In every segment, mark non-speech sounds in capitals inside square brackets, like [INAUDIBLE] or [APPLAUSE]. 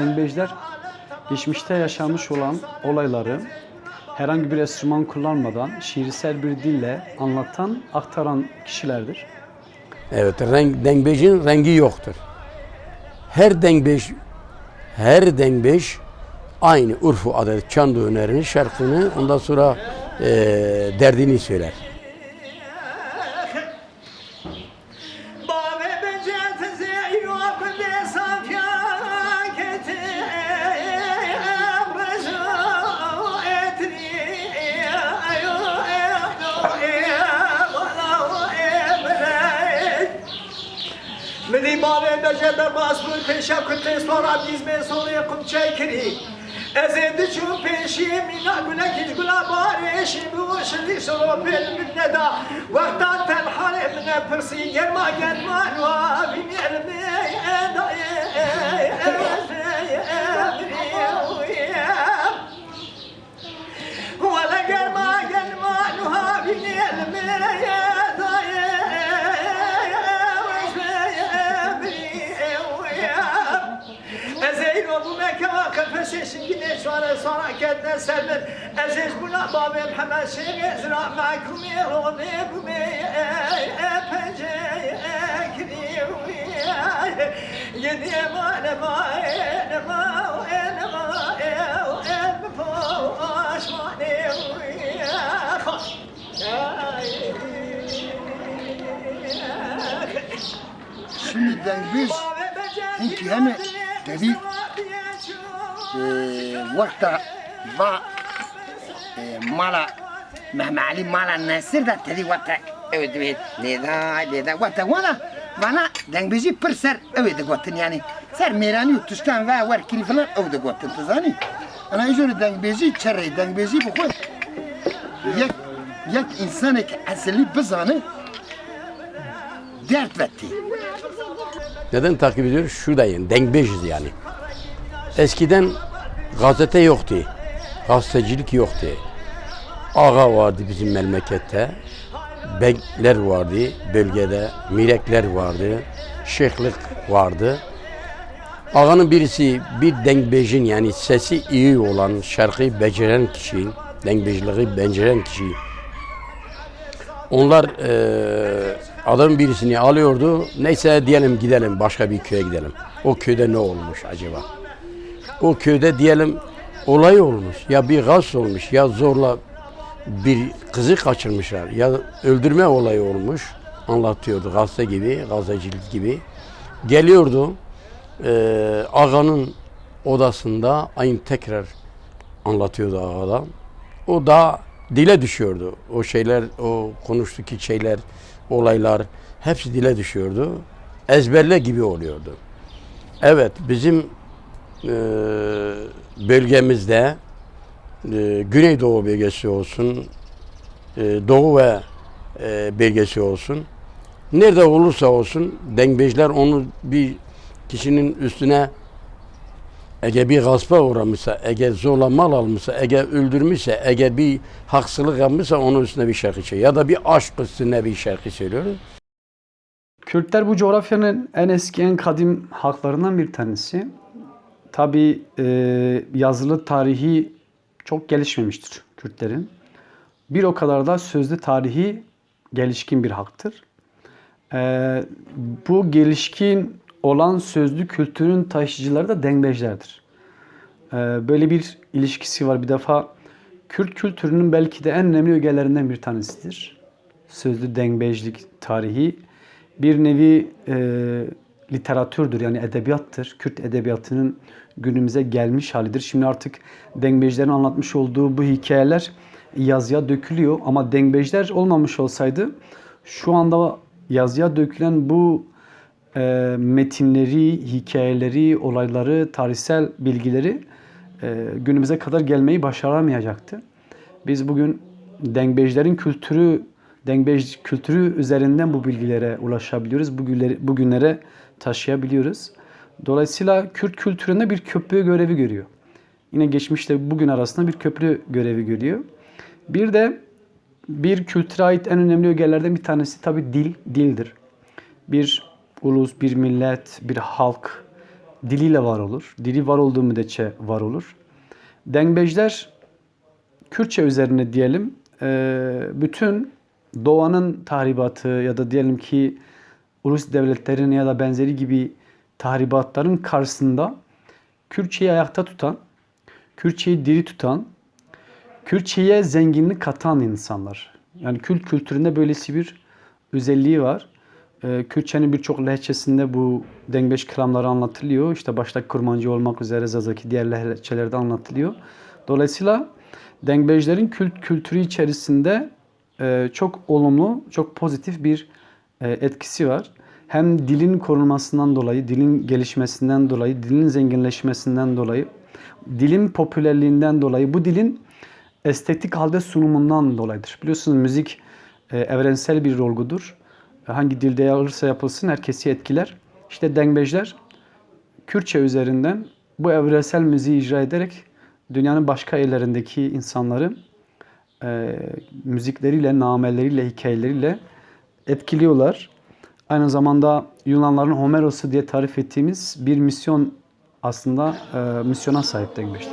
Dengbejler geçmişte yaşanmış olan olayları herhangi bir enstrüman kullanmadan şiirsel bir dille anlatan, aktaran kişilerdir. Evet, renk, dengbejin rengi yoktur. Her dengbej, her dengbej aynı urfu adet çandı önerini, şarkını, ondan sonra eee, derdini söyler. باوی بجه در باسبور پیشا کتی سورا بیز به سوری قم چکری از اند چون پیشی مینا گله کج گلا بارشی بوشلی سرو پیل من ندا وقتا تنحال من پرسی گرما گرما نوا بینی علمی ولا گرما گرما نوا بینی علمی Ezeyir bu mekana kafesesin yine sonra sonra kendine sermet Eziz buna babem hemen ezra mahkumi rone bu epece ekri Yedi emane ma enema enema em poş mane Şimdiden biz çünkü hani dedi eee mala Mehmet Ali mala nasır da dedi vakta evet evet leda leda vakta valla bana dengbizi pır ser evet vaktin yani ser mirani tutuştan ve var kiri falan evet vaktin tuzani ana izole dengbizi çerre dengbizi bu koy yek yek insanı ki asli bizanı dert vetti. Neden takip ediyoruz? Şuradayım, dengbejiz yani. Eskiden gazete yoktu. Gazetecilik yoktu. Ağa vardı bizim memlekette. Bekler vardı bölgede. Mirekler vardı. Şeyhlik vardı. Ağanın birisi bir dengbejin yani sesi iyi olan, şarkıyı beceren kişi, dengbejliği beceren kişi. Onlar eee adamın birisini alıyordu. Neyse diyelim gidelim başka bir köye gidelim. O köyde ne olmuş acaba? O köyde diyelim olay olmuş. Ya bir gaz olmuş ya zorla bir kızı kaçırmışlar ya öldürme olayı olmuş. Anlatıyordu gazete gibi, gazetecilik gibi. Geliyordu eee ağanın odasında aynı tekrar anlatıyordu ağadan. O da dile düşüyordu. O şeyler, o konuştuğu şeyler, olaylar hepsi dile düşüyordu. Ezberle gibi oluyordu. Evet, bizim bölgemizde eee, Güneydoğu bölgesi olsun, eee, Doğu ve eee, bölgesi olsun, nerede olursa olsun dengbejler onu bir kişinin üstüne eğer bir gaspa uğramışsa, eğer zorla mal almışsa, eğer öldürmüşse, eğer bir haksızlık yapmışsa onun üstüne bir şarkı söylüyor. Ya da bir aşk üstüne bir şarkı söylüyor. Kürtler bu coğrafyanın en eski, en kadim halklarından bir tanesi. Tabi yazılı tarihi çok gelişmemiştir Kürtlerin. Bir o kadar da sözlü tarihi gelişkin bir halktır. E, bu gelişkin olan sözlü kültürün taşıyıcıları da dengbejlerdir. E, böyle bir ilişkisi var. Bir defa Kürt kültürünün belki de en önemli ögelerinden bir tanesidir. Sözlü dengbejlik tarihi bir nevi e, literatürdür yani edebiyattır. Kürt edebiyatının günümüze gelmiş halidir. Şimdi artık dengbejlerin anlatmış olduğu bu hikayeler yazıya dökülüyor ama dengbejler olmamış olsaydı şu anda yazıya dökülen bu e, metinleri, hikayeleri, olayları, tarihsel bilgileri e, günümüze kadar gelmeyi başaramayacaktı. Biz bugün dengbejlerin kültürü, dengbej kültürü üzerinden bu bilgilere ulaşabiliyoruz. Bugünlere, bugünlere taşıyabiliyoruz. Dolayısıyla Kürt kültüründe bir köprü görevi görüyor. Yine geçmişte bugün arasında bir köprü görevi görüyor. Bir de bir kültüre ait en önemli ögelerden bir tanesi tabii dil, dildir. Bir ulus, bir millet, bir halk diliyle var olur. Dili var olduğu müddetçe var olur. Dengbejler Kürtçe üzerine diyelim bütün doğanın tahribatı ya da diyelim ki Ulus devletlerin ya da benzeri gibi tahribatların karşısında Kürtçeyi ayakta tutan, Kürtçeyi diri tutan, Kürtçe'ye zenginlik katan insanlar. Yani Kürt kültüründe böylesi bir özelliği var. Ee, Kürtçenin birçok lehçesinde bu dengbeş kıramları anlatılıyor. İşte başta Kurmancı olmak üzere Zazaki diğer lehçelerde anlatılıyor. Dolayısıyla dengbejlerin kült kültürü içerisinde e, çok olumlu, çok pozitif bir etkisi var. Hem dilin korunmasından dolayı, dilin gelişmesinden dolayı, dilin zenginleşmesinden dolayı, dilin popülerliğinden dolayı, bu dilin estetik halde sunumundan dolayıdır. Biliyorsunuz müzik e, evrensel bir olgudur. Hangi dilde yapılırsa yapılsın herkesi etkiler. İşte dengbejler Kürtçe üzerinden bu evrensel müziği icra ederek dünyanın başka yerlerindeki insanları e, müzikleriyle, nameleriyle, hikayeleriyle etkiliyorlar. Aynı zamanda Yunanların Homeros'u diye tarif ettiğimiz bir misyon aslında e, misyona sahip dengbejler.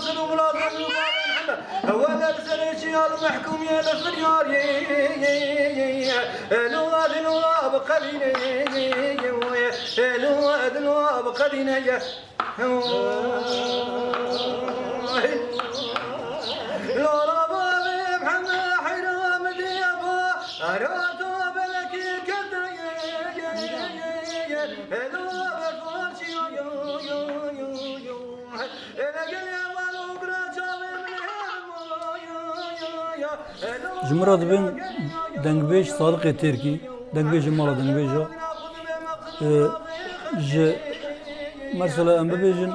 رسول ولا رسول محمد هو نرسل شيال محكوم يا نصر يار لو غاد لو بقدينا لو Jimra dibin dengbêj sadiqê têrkî, dengbêjê mala dengbêja ji mesela em bibêjin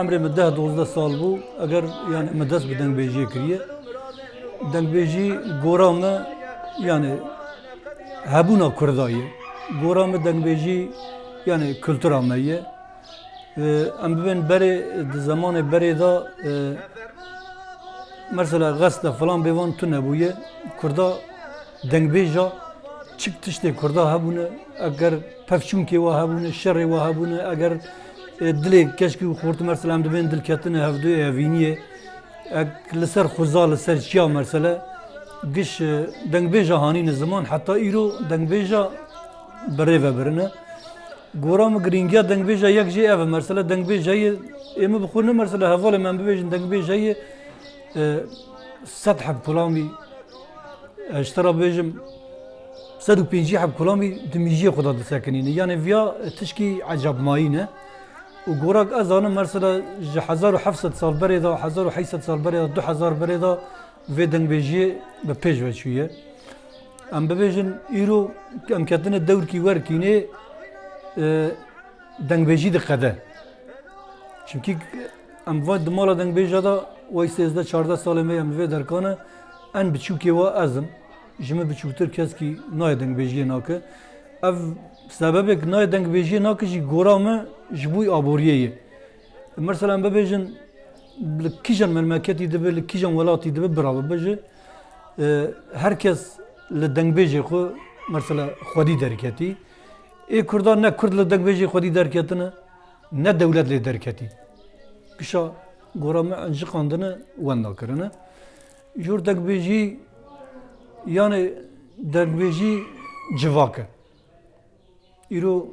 emrê min deh dozdeh sal bû eger yani me dest bi dengbêjiyê kiriye dengbêjî gora me yani hebûna Kurdayê gora me dengbêjî yani kültura me ye em bibin berê di zamanê berê da mesela gazete falan bevan tu nebûye Kurda dengbêja çik tiştê Kurda hebûne eger pevçûnkê wa hebûne şerê wa hebûne eger e, dilê keşkî xort mesela em dibên dilketine hevdû evîniye ek li ser xuza li ser çiya mesela giş dengbêja hanîne ziman heta îro dengbêja birê vebirine Gora mı giringiya dengbêja yek jê ev e mesela dengbêjayê ême bixwîne mesela hevalê me bibêjin سد حب كلامي اشترى بيجم سد وبينجي حب كلامي دميجي خدا دساكنين يعني فيا تشكي عجب ماينه وقوراك أزانا مرسلا ج حزار وحفصة سال بريدا حزار وحيسة سال بريدا دو حزار بريدا في دنگ بيجي ببيج وشوية ام ببيجن ايرو ام كاتنا الدور كي ور كيني دنگ بيجي دقده چونکی ام وای دمالا دنگ بیجا دا وای سیزده چارده ساله می ام وی درکانه ان بچوکی و ازم جمع بچوکتر کس کی نای دنگ بیجی ناکه اف سبب که نای دنگ بیجی ناکه جی گورا ما جبوی آبوریه مثلا ببیجن لکیجن مملکتی دبه لکیجن ولاتی دبه برابر بجه herkes li dengbêjê xwe mesela xwedî derketî ê Kurdan ne Kurd li dengbêjê xwedî derketine ne dewlet lê derketî kişa gorama ancıkandını venda kırını. Jur degbeci yani degbeci civakı. İro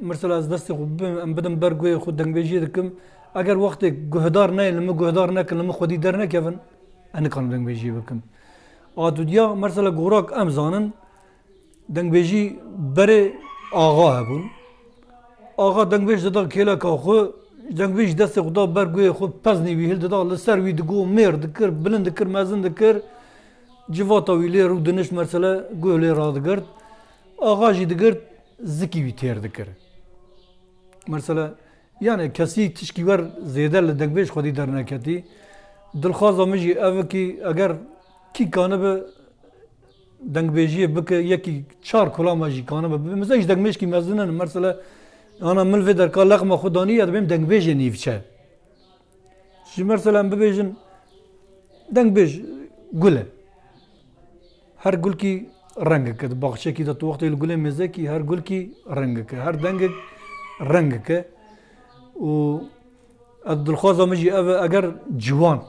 mesela az desti kubim em bedim bergoye xud degbeci dikim. Eğer vakti guhdar ne ilmi guhdar ne kilimi xudi der ne kevin. Eni kan degbeci bikim. Adudiya mesela gorak emzanın degbeci beri ağa hebun. Ağa degbeci dedi kela kahu جنگویش دست خدا برگوی خود پزنی وی هل دادا لسر وی دگو میر دکر بلند دکر مزن دکر. جواتا وی لی رو دنش مرسله گوه لی را دگرد آغا جی دگرد زکی وی تیر دکر. مرسله یعنی کسی تشکی ور زیده لدنگویش خودی در نکتی. دلخواز آمجی اوه که اگر کی کانه به دنگبیجیه بکه یکی چار کلامه جی کانه به مثلا ایش دنگمیش که مزنن. مرسله vê derka lexma xwe danî ya dibêm dengbêjê nîvçe ji mesela em bibêjin dengbêj gul e her gul ki rengek e baxçekî de tu wextê li gulê mêzekî her gul ki rengek e her dengek rengek e û ez dilxwaza min jî ev e eger ciwan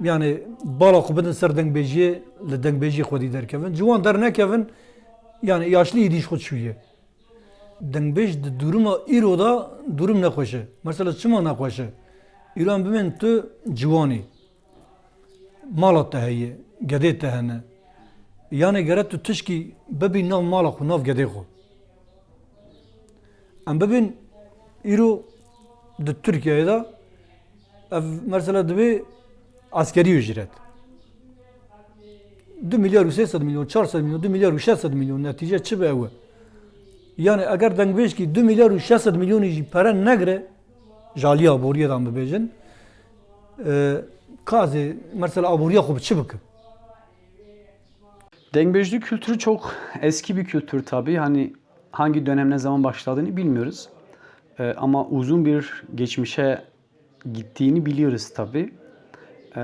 yani bala xwe bidin ser dengbêjiyê li dengbêjî xwedî derkevin. Ciwan dernekevin yani yaşlı êdîş xwe çûye dengbêj di duruma îro da durum nexweş e mesela çima nexweş e îro em bimên tu ciwanî mala te heye gedê te hene. Yani gere tu tişkî bibî nav mala xwe nav gedê xwe em bibin îro di Tirkiyeyê de ev mesela divê askerî ücret. 2 milyar û 300 milyon 400 milyon 2 milyar û 600 milyon netîce çi be yani eger dengbêj kî 2 milyar û 600 milyonî jî pere negire jaliya aboriye dan bibêjin kazê mesela bi çi bikim Dengbejli kültürü çok eski bir kültür tabii. Hani hangi dönem ne zaman başladığını bilmiyoruz. Ee, ama uzun bir geçmişe gittiğini biliyoruz tabii. Ee,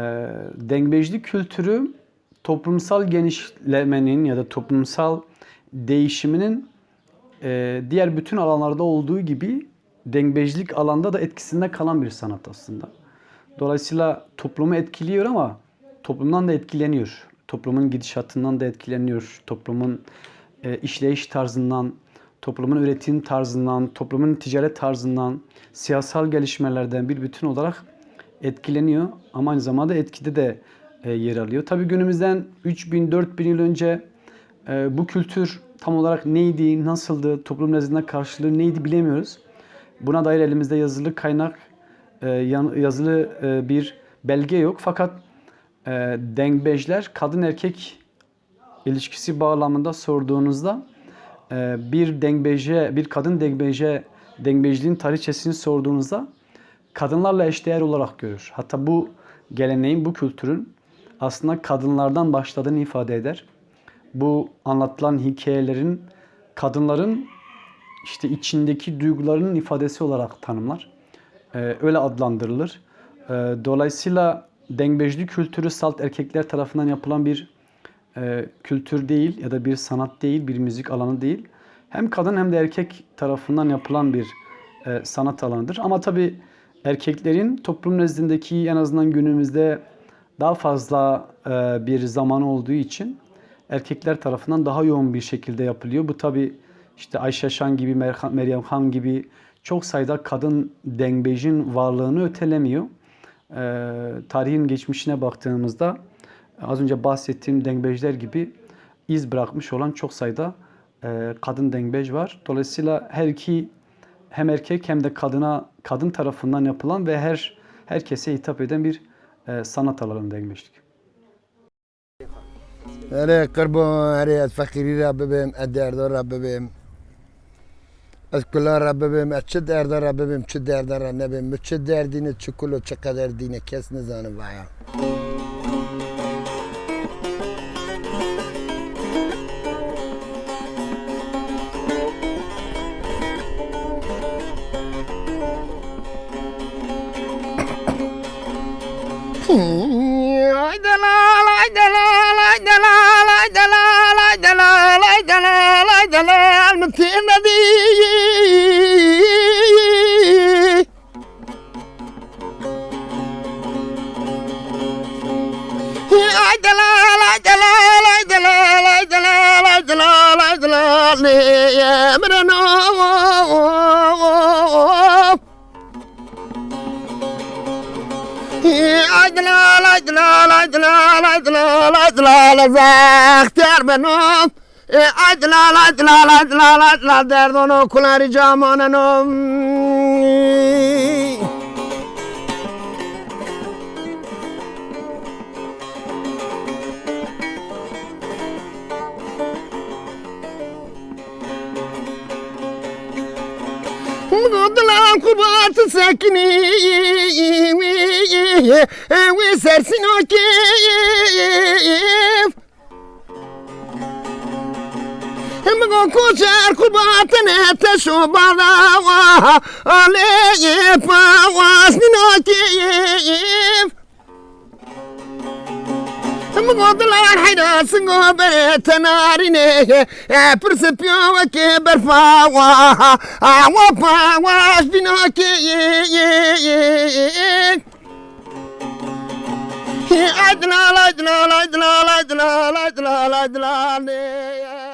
dengbejli kültürü toplumsal genişlemenin ya da toplumsal değişiminin e, diğer bütün alanlarda olduğu gibi dengbejlik alanda da etkisinde kalan bir sanat aslında. Dolayısıyla toplumu etkiliyor ama toplumdan da etkileniyor. Toplumun gidişatından da etkileniyor. Toplumun e, işleyiş tarzından, toplumun üretim tarzından, toplumun ticaret tarzından, siyasal gelişmelerden bir bütün olarak etkileniyor. Ama aynı zamanda etkide de e, yer alıyor. Tabii günümüzden 3000-4000 yıl önce e, bu kültür tam olarak neydi, nasıldı, toplum nezdinde karşılığı neydi bilemiyoruz. Buna dair elimizde yazılı kaynak, e, yazılı e, bir belge yok. Fakat e, dengbejler kadın erkek ilişkisi bağlamında sorduğunuzda bir dengbeje, bir kadın dengbeje, dengbejliğin tarihçesini sorduğunuzda kadınlarla eşdeğer olarak görür. Hatta bu geleneğin, bu kültürün aslında kadınlardan başladığını ifade eder. Bu anlatılan hikayelerin kadınların işte içindeki duygularının ifadesi olarak tanımlar. Ee, öyle adlandırılır. Ee, dolayısıyla dengbejli kültürü salt erkekler tarafından yapılan bir e, kültür değil ya da bir sanat değil, bir müzik alanı değil. Hem kadın hem de erkek tarafından yapılan bir e, sanat alanıdır. Ama tabii erkeklerin toplum nezdindeki en azından günümüzde daha fazla e, bir zaman olduğu için erkekler tarafından daha yoğun bir şekilde yapılıyor. Bu tabii işte Ayşe Şan gibi, Meryem Han gibi çok sayıda kadın dengbejin varlığını ötelemiyor. Ee, tarihin geçmişine baktığımızda az önce bahsettiğim dengbejler gibi iz bırakmış olan çok sayıda e, kadın dengbej var. Dolayısıyla her iki hem erkek hem de kadına kadın tarafından yapılan ve her herkese hitap eden bir e, sanat alanı dengbejlik. Her kırbım, her fakiri Rabbim, et derde Rabbim. Ez kula Rabbim, et çi derde Rabbim, çi derde Rabbim, çi derdini, çi kulu, çi kader dini, kes ne zanı vaya. Hmm. [LAUGHS] aydlal zahtiyar benim. E, aydlal aydlal aydlal aydlal derdonu kulari camananım Gudlan kubatı sakini. Ve sersin o keyif. Hem koçar kubatın ete şu bala Aleye pavas nino keyif godlar haydasın go bere narine Persepio ke berfa wa Awa pavas nino keyif Aydınal aydınal aydınal aydınal aydınal aydınal